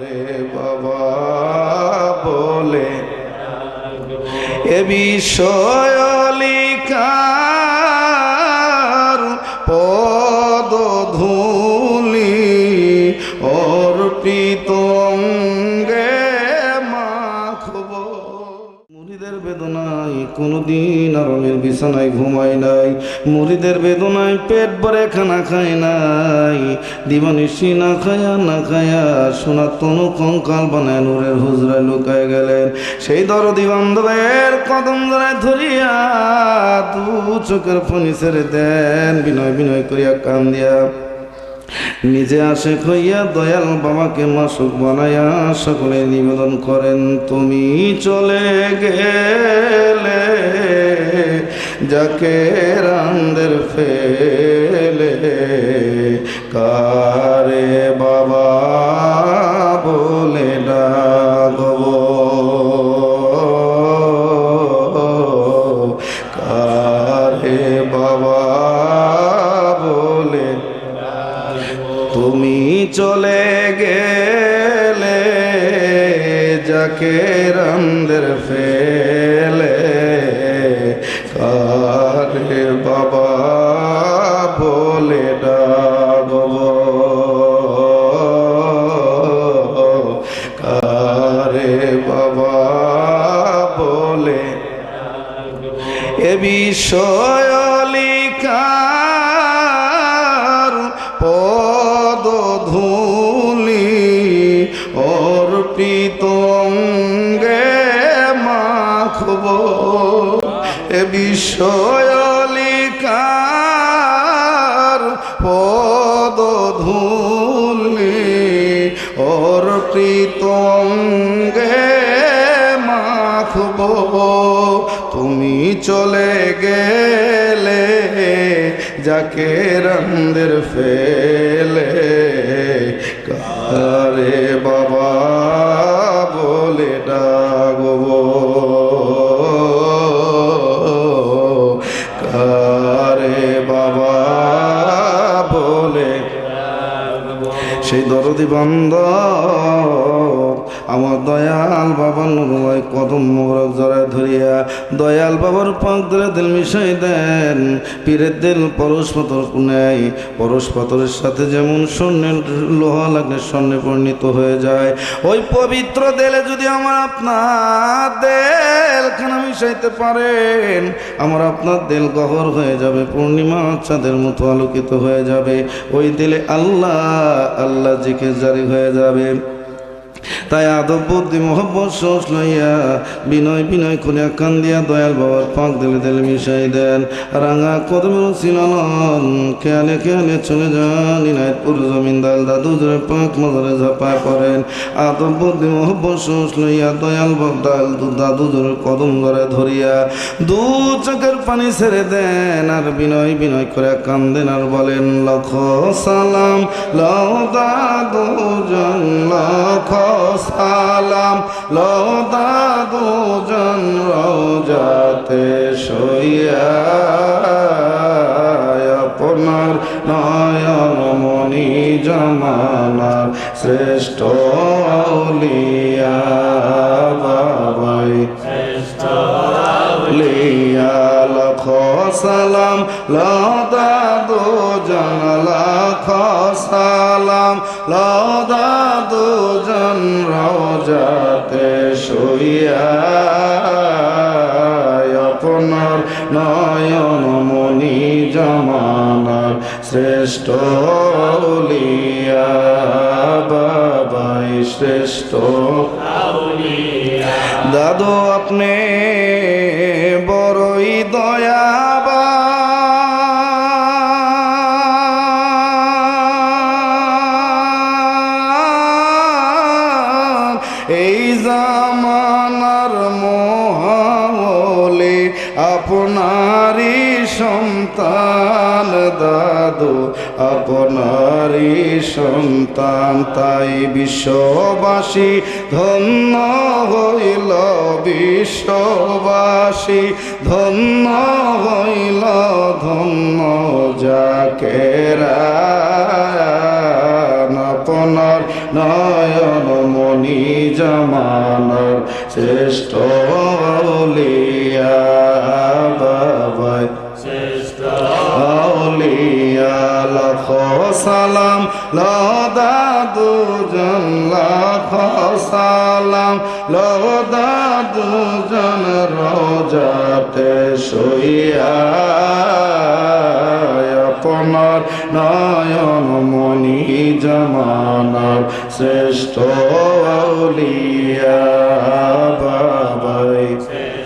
রে বাবা বলে এ বিষয় কোনোদিন আরামের বিছানায় ঘুমাই নাই। মুড়িদের বেদনায় পেট ভরে খানা খায় নাই। দিবানিসি না খায়া না খায়া সোনা তনু কঙ্কাল বানায় নূরের হুজরায় লুকায় গেলেন। সেই দরদি বান্ধবের কদম ধরে ধরিয়া দু চোখের ফনি ছেড়ে দেন, বিনয় বিনয় করিয়া কান দিয়া নিজে আসে হইয়া দয়াল বাবাকে মাসুক বানাইয়া সকলে নিবেদন করেন, তুমি চলে গেলে যাকে রান্দের ফেলে, কারে বাবা গেলে যাকে রন্দের ফেলে কারে বাবা বলে ডাকব? কারে বাবা বলে? এ বিষয় লিখার অর্পিত অঙ্গে মাখব। এ বিষয় লিখার পদ ধুলি অর্পিত অঙ্গে মাখব। তুমি চলে গেলে যাকে রন্দের ফেলে, কারে বাবা? বলে ডাকব কারে বাবা বলে সেই দরদি বন্ধ আমার দয়াল বাবার নুরময় কদম মোরক জড়ায় ধরিয়া। দয়াল বাবার পাক ধরে দিল মিশাই দেন, পীরের দিল পরশ পাথর নেয় পরশ পাথরের সাথে যেমন স্বর্ণের লোহা লাগলে স্বর্ণে পরিণত হয়ে যায়। ওই পবিত্র দেলে যদি আমার আপনার দেলখানা মিশাইতে পারেন, আমার আপনার দেল গহর হয়ে যাবে, পূর্ণিমা চাঁদের মতো আলোকিত হয়ে যাবে। ওই দিলে আল্লাহ আল্লাহ জিকে জারি হয়ে যাবে। তাই আদব, বুদ্ধি, মোহব্বত সস লইয়া বিনয় বিনয় করিয়া কান দিয়া দয়াল বাবার পাক দিলে দিলে মিশাই দেন। রাঙা কদমের সিনালন খেয়ালে খেয়ালে চলে যান। ইনায়তপুর জমিনদার দাদু জোরে পাক মজরে ঝাপায় পড়েন আদব, বুদ্ধি, মোহব্বত সস লইয়া দয়াল দাল দাদু জোরে কদম ধরে ধরিয়া দু চোখের পানি ছেড়ে দেন আর বিনয় বিনয় করে কান্দেন আর বলেন, লক্ষ সালাম লও দাদু জন, লক্ষ সালাম। লও দাদু জন রোজাতে সইয়া আপনার নয়ন মণি জমানার শ্রেষ্ঠ আউলিয়া বাবাই। লিয়া লখ সালাম লদাদু জন লখ সালাম লদাদু জন রোজাতে শুইয়া আপনার নয়ন মণি জমানার শ্রেষ্ঠ লিয়া বাবাই শ্রেষ্ঠ দাদু আপনি বড়ই দয়াবা আপনারই সন্তান দাদু, আপনারই সন্তান, তাই বিশ্ববাসী ধন্য হইল বিশ্ববাসী, ধন্য হইল ধন্য যাকে আপন আপনার নয়ন মণি জামানার শ্রেষ্ঠ সালাম লদাদু জন সালাম লদাদু জন রোজাতে শুইয়া আপনার নয়ন মণি জমানার শ্রেষ্ঠ বাবাই।